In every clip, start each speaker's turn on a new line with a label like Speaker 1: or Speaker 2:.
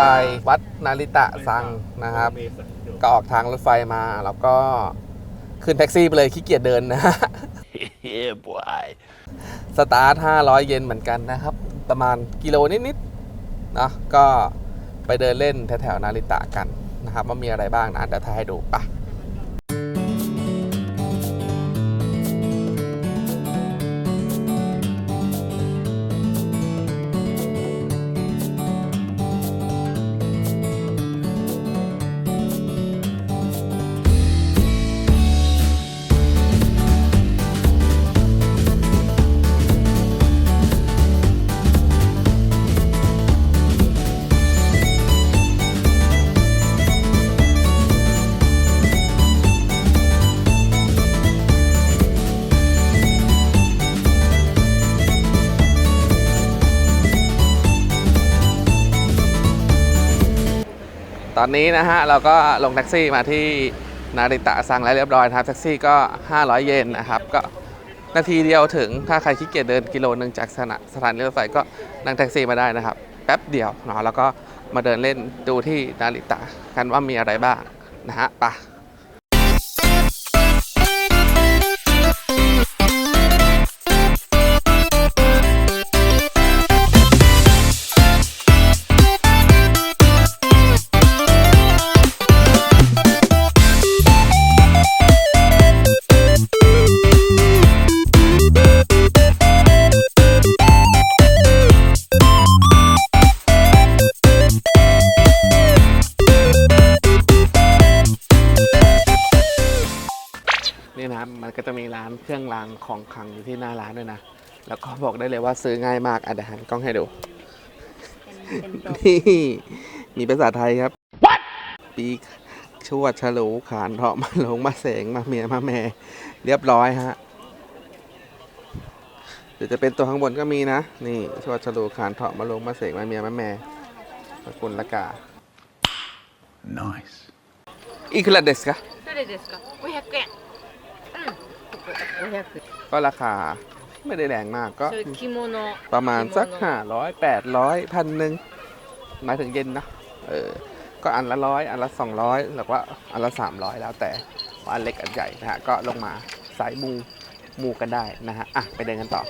Speaker 1: ตานัดเรากำลังจะไปวัดนาริตะซังนะครับ ก็ออกทางรถไฟมาแล้วก็ขึ้นแท็กซี่ไปเลยขี้เกียจเดินนะ
Speaker 2: yeah, boy.
Speaker 1: สตาร์ท500 เยนเหมือนกันนะครับ ประมาณกิโลนิดๆเนาะก็ไปเดินเล่นแถวๆนาริตะกันนะครับว่ามีอะไรบ้างนะเดี๋ยวถ่ายให้ดูปะ ตอนนี้นะฮะเราก็ลงแท็กซี่มาที่นาริตะซังแล้วเรียบร้อยนะครับแท็กซี่ก็ 500 เยนนะครับ ก็นาทีเดียวถึงถ้าใครขี้เกียจเดินกิโลนึงจากสถาสถานีรถไฟก็นั่งแท็กซี่มาได้นะครับ แป๊บเดียวเนาะแล้วก็มาเดินเล่นดูที่นาริตะกันว่ามีอะไรบ้างนะฮะไปนี่นะครับมันก็จะมีร้านเครื่องรางของขลังอยู่ที่หน้าร้านด้วยนะ แล้วก็บอกได้เลยว่าซื้อง่ายมากอ่ะเดี๋ยวหันกล้องให้ดู นี่ มีภาษาไทยครับ ปีชวดฉลูขานเถาะมาหลงมาเสงมาเมียมาแม่ เรียบร้อยฮะหรือจะเป็นตัวข้างบนก็มีนะ นี่ชวดฉลูขานเถาะมาลงมาเสงมาเมียมาแม่สกุลละกา
Speaker 2: Nice.
Speaker 1: อีกระเดสกะ
Speaker 3: どれですか500円うんここ500円
Speaker 1: ก็ราคาไม่ได้แรงมากก็ประมาณสักห้าร้อยแปดร้อยพันหนึ่งหมายถึงเย็นนะเออก็อันละร้อยอันละสองร้อยหรือว่าอันละสามร้อยแล้วแต่อันเล็กอันใหญ่นะฮะก็ลงมาสายมูมูกันได้นะฮะอะไปเดินกันต่อ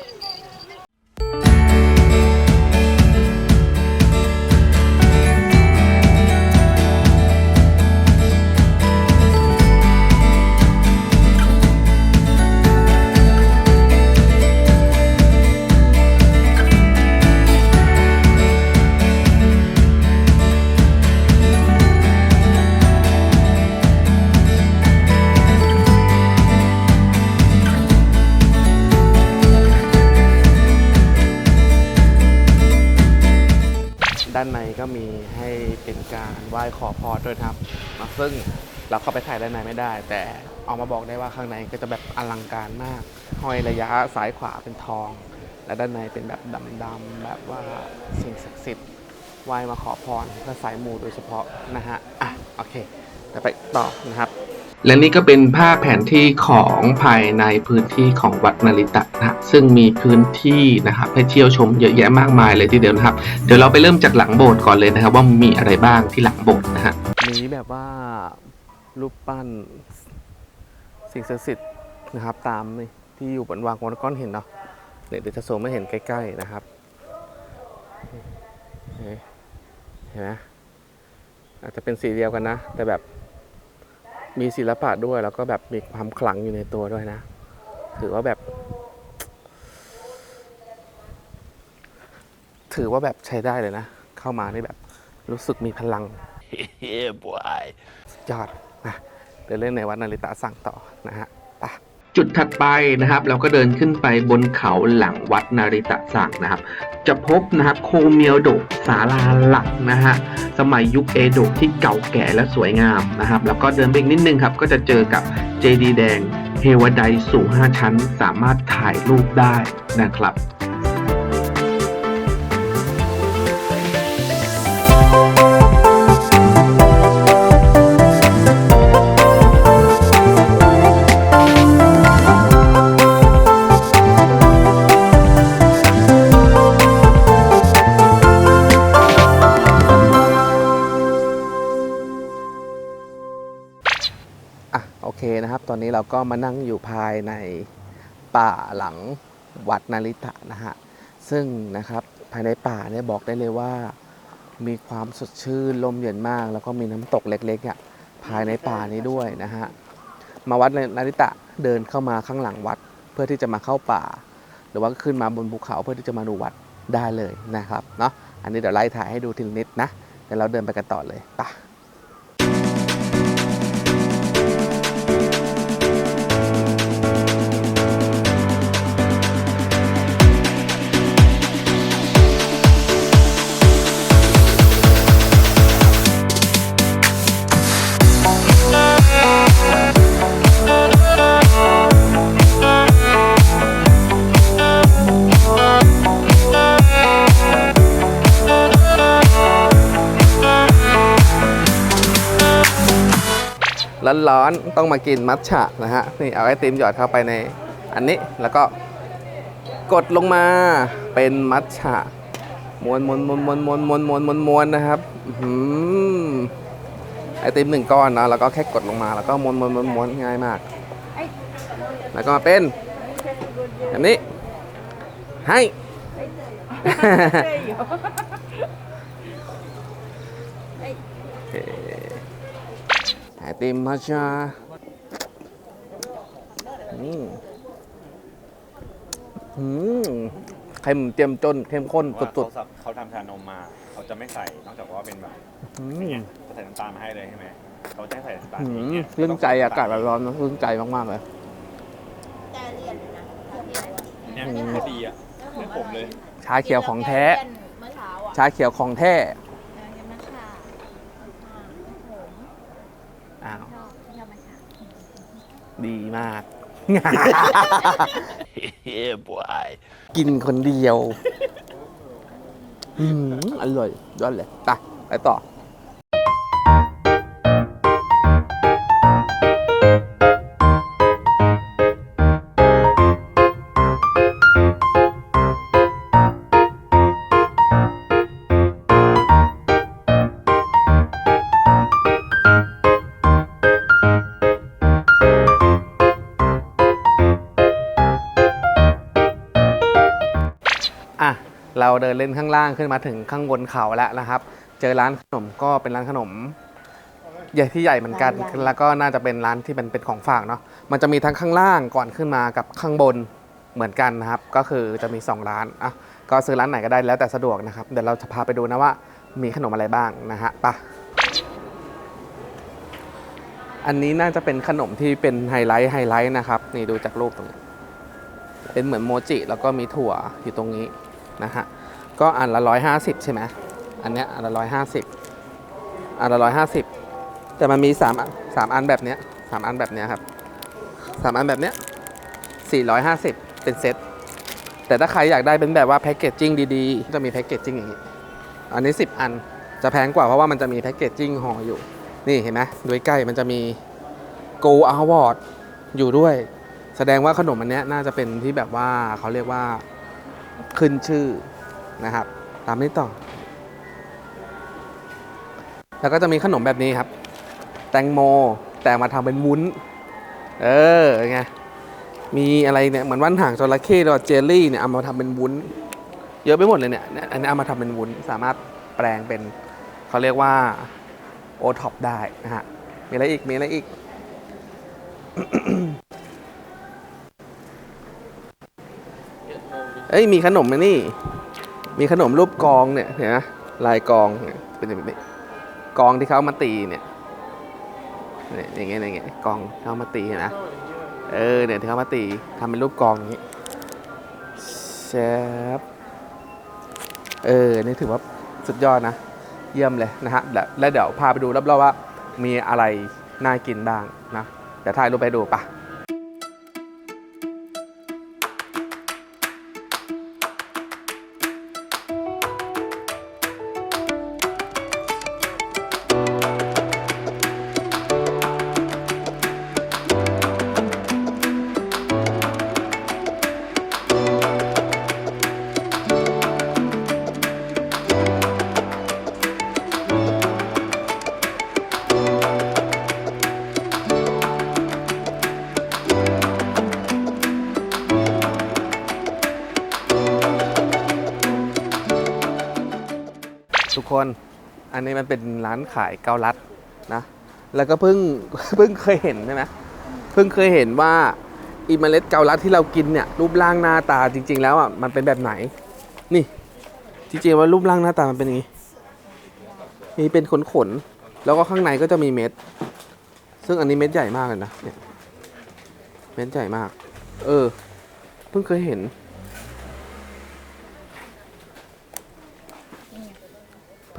Speaker 1: ซึ่งเราเข้าไปถ่ายด้านในไม่ได้ แต่ออกมาบอกได้ว่าข้างในก็จะแบบอลังการมากห้อยระยะซ้ายขวาเป็นทอง และด้านในเป็นแบบดำๆแบบว่าสิ่งศักดิ์สิทธิ์ไหว้มาขอพรเพื่อสายมูโดยเฉพาะนะฮะอะโอเคเดี๋ยวไปต่อนะครับและนี่ก็เป็นภาพแผนที่ของภายในพื้นที่ของวัดนาริตะนะฮะซึ่งมีพื้นที่นะครับให้เที่ยวชมเยอะแยะมากมายเลยทีเดียวนะครับ เดี๋ยวเราไปเริ่มจากหลังโบสถ์ก่อนเลยนะครับ ว่ามีอะไรบ้างที่หลังโบสถ์นะฮะ มีแบบว่ารูปปั้นสิ่งศักดิ์สิทธิ์นะครับ ตามนี่ที่อยู่บนวางบนก้อนหินเนาะเนี่ยเดี๋ยวจะโซมไม่เห็นใกล้ ๆนะครับเห็นไหมอาจจะเป็นสีเดียวกันนะ แต่แบบมีศิลปะด้วยแล้วก็แบบมีความขลังอยู่ในตัวด้วยนะ ถือว่าแบบ ถือว่าแบบใช้ได้เลยนะ เข้ามาในแบบรู้สึกมีพลัง
Speaker 2: yeah, boy.
Speaker 1: สุดยอดนะเดินเล่นในวัดนาริตะสั่งต่อนะฮะไปจุดถัดไปนะครับ เราก็เดินขึ้นไปบนเขาหลังวัดนาริตะสั่งนะครับ จะพบนะครับโคเมียวโดะศาลาหลักนะฮะสมัยยุคเอโดะที่เก่าแก่และสวยงามนะครับ แล้วก็เดินไปอีกนิดนึงครับ ก็จะเจอกับเจดีย์แดงเฮวาไดสูง 5 ชั้น สามารถถ่ายรูปได้นะครับ ตอนนี้เราก็มานั่งอยู่ภายในป่าหลังวัดนาริตะนะฮะ ซึ่งนะครับภายในป่าเนี่ยบอกได้เลยว่า มีความสดชื่นลมเย็นมาก แล้วก็มีน้ำตกเล็กๆอะภายในป่านี้ด้วยนะฮะ มาวัดนาริตะเดินเข้ามาข้างหลังวัดเพื่อที่จะมาเข้าป่า หรือว่าขึ้นมาบนภูเขาเพื่อที่จะมาดูวัดได้เลยนะครับเนาะอันนี้เดี๋ยวไล่ถ่ายให้ดูทีละนิดนะเดี๋ยวเราเดินไปกันต่อเลยไป ร้อนๆต้องมากินมัทฉะนะฮะนี่เอาไอติมหยอดเข้าไปในอันนี้แล้วก็กดลงมาเป็นมัทฉะม้วนม้วนม้วนม้วนม้วนม้วนม้วนม้วนม้วนนะครับอื้อหือไอติมหนึ่งก้อนนะแล้วก็แค่กดลงมาแล้วก็ม้วนม้วนม้วนม้วนง่ายมาก แล้วก็มาเป็นแบบนี้ให้โอเคไอติมมัทฉะอืมอืมเค็มเจียมจนเข้มข้น
Speaker 4: ว่า
Speaker 1: สุ
Speaker 4: เขา
Speaker 1: ด
Speaker 4: สับเขาทำชานมมาเขาจะไม่ใส่นอกจากว่าเป็นแบบ
Speaker 1: ๆอืม
Speaker 4: จะใส่น้ำตาลมาให้เลยใช่ไหมเขาจะให้ใส่น้ำตาล
Speaker 1: อื
Speaker 4: เอง
Speaker 1: ม
Speaker 4: เนี่ย
Speaker 1: รื่นใจอากาศร้อนๆนะรื่นใจมากๆเลย
Speaker 3: แต่เรียนเลยนะเรียน
Speaker 4: เนี่ยก็ดีอะเหมือนผมเลย
Speaker 1: ชาเขียวของแท้
Speaker 3: เมื่อเช้าอะ
Speaker 1: ชาเขียวของแท้
Speaker 3: เรียนมาค่ะผม
Speaker 1: อ้าว
Speaker 3: ชอบชอบมาค่ะ
Speaker 1: ดีมาก
Speaker 2: yeah, boy.
Speaker 1: กินคนเดียว อืมอร่อยยอดเลยไปไปต่อ เราเดินเล่นข้างล่างขึ้นมาถึงข้างบนเขาแล้วนะครับ เจอร้านขนมก็เป็นร้านขนม ใหญ่ที่ใหญ่เหมือนกันแล้วก็น่าจะเป็นร้านที่เป็นเป็นของฝากเนาะ มันจะมีทั้งข้างล่างก่อนขึ้นมากับข้างบนเหมือนกันนะครับ ก็คือจะมี2ร้านอะก็ซื้อร้านไหนก็ได้แล้วแต่สะดวกนะครับ เดี๋ยวเราจะพาไปดูนะว่ามีขนมอะไรบ้างนะฮะไปะอันนี้น่าจะเป็นขนมที่เป็นไฮไลท์ไฮไลท์นะครับนี่ดูจากรูปตรงนี้ เป็นเหมือนโมจิแล้วก็มีถั่วอยู่ตรงนี้นะฮะ ก็อันละร้อยห้าสิบใช่ไหมอันเนี้ยอันละร้อยห้าสิบอันละร้อยห้าสิบแต่มันมีสามสามอันแบบเนี้ยสามอันแบบเนี้ยครับสามอันแบบเนี้ยสี่ร้อยห้าสิบเป็นเซ็ตแต่ถ้าใครอยากได้เป็นแบบว่าแพ็กเกจจิ้งดีๆ จะมีแพ็กเกจจิ้งอย่างนี้ อันนี้ 10 อันจะแพงกว่าเพราะว่ามันจะมีแพ็กเกจจิ้งห่ออยู่ นี่เห็นไหมดูใกล้มันจะมี Go Award อยู่ด้วย แสดงว่าขนมอันเนี้ยน่าจะเป็นที่แบบว่าเขาเรียกว่าขึ้นชื่อ นะครับ ตามนี้ต่อ แล้วก็จะมีขนมแบบนี้ครับ แตงโมแต่มาทำเป็นวุ้น เออไงมีอะไรเนี่ยเหมือนว่านหางจระเข้แล้วก็เจลลี่เนี่ยเอามาทำเป็นวุ้น เยอะไปหมดเลยเนี่ยเนี่ยอันนี้เอามาทำเป็นวุ้นสามารถแปลงเป็นเขาเรียกว่าโอท็อปได้นะฮะมีอะไรอีกมีอะไรอีกเอ้ยมีขนมนะนี่ มีขนมรูปกองเนี่ยเห็นไหมลายกองเนี่ยเป็นแบบนี้กองที่เขามาตีเนี่ยเนี่ยอย่างเงี้ยอย่างเงี้ยกองเขามาตีเห็นไหมเออเนี่ยที่เขามาตีทำเป็นรูปกองอย่างงี้เชฟเออนี่ถือว่าสุดยอดนะ เยี่ยมเลยนะฮะแล้วแล้วเดี๋ยวพาไปดูรอบๆว่า มีอะไรน่ากินบ้างนะเดี๋ยวถ่ายรูปไปดูปะ คน อันนี้มันเป็นร้านขายเกาลัดนะ แล้วก็เพิ่งเพิ่งเคยเห็นใช่ไหมเพิ่งเคยเห็นว่าอีเมล็ดเกาลัดที่เรากินเนี่ยรูปร่างหน้าตาจริง ๆ แล้วอะมันเป็นแบบไหน นี่ จริงๆว่ารูปร่างหน้าตามันเป็นอย่างนี้มีเป็นขนขนๆแล้วก็ข้างในก็จะมีเม็ด ซึ่งอันนี้เม็ดใหญ่มากเลยนะเนี่ยเม็ดใหญ่มาก เออ เพิ่งเคยเห็น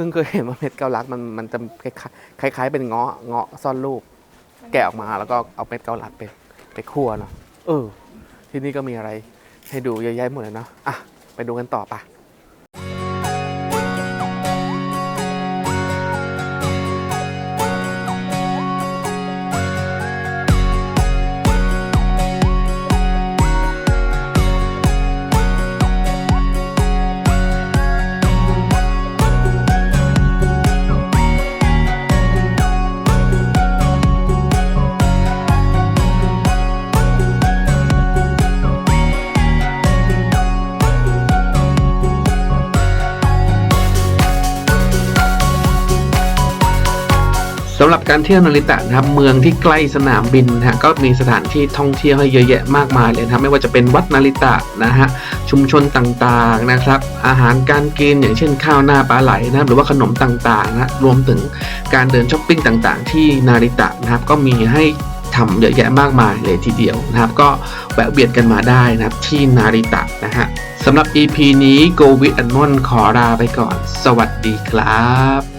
Speaker 1: พิ่งเคยเห็นว่าเม็ดเกาลัดมันมันจะคล้ายๆคล้ายๆเป็นเงาะเงาะซ่อนลูก แกะออกมาแล้วก็เอาเม็ดเกาลัดไปไปคั่วเนาะเออ ที่นี่ก็มีอะไรให้ดูเยอะแยะหมดเลยเนาะอะไปดูกันต่อปะ สำหรับการเที่ยวนาริตะนะครับเมืองที่ใกล้สนามบินนะฮะก็มีสถานที่ท่องเที่ยวให้เยอะแยะมากมายเลยนะครับไม่ว่าจะเป็นวัดนาริตะนะฮะชุมชนต่างๆนะครับ อาหารการกินอย่างเช่นข้าวหน้าปลาไหลนะครับหรือว่าขนมต่างๆนะรวมถึงการเดินช้อปปิ้งต่างๆ ที่นาริตะนะครับก็มีให้ทำเยอะแยะมากมายเลยทีเดียวนะครับ ก็แวะเวียนกันมาได้นะครับที่นาริตะนะฮะสำหรับ EP นี้ Go with a n m o n ขอลาไปก่อน สวัสดีครับ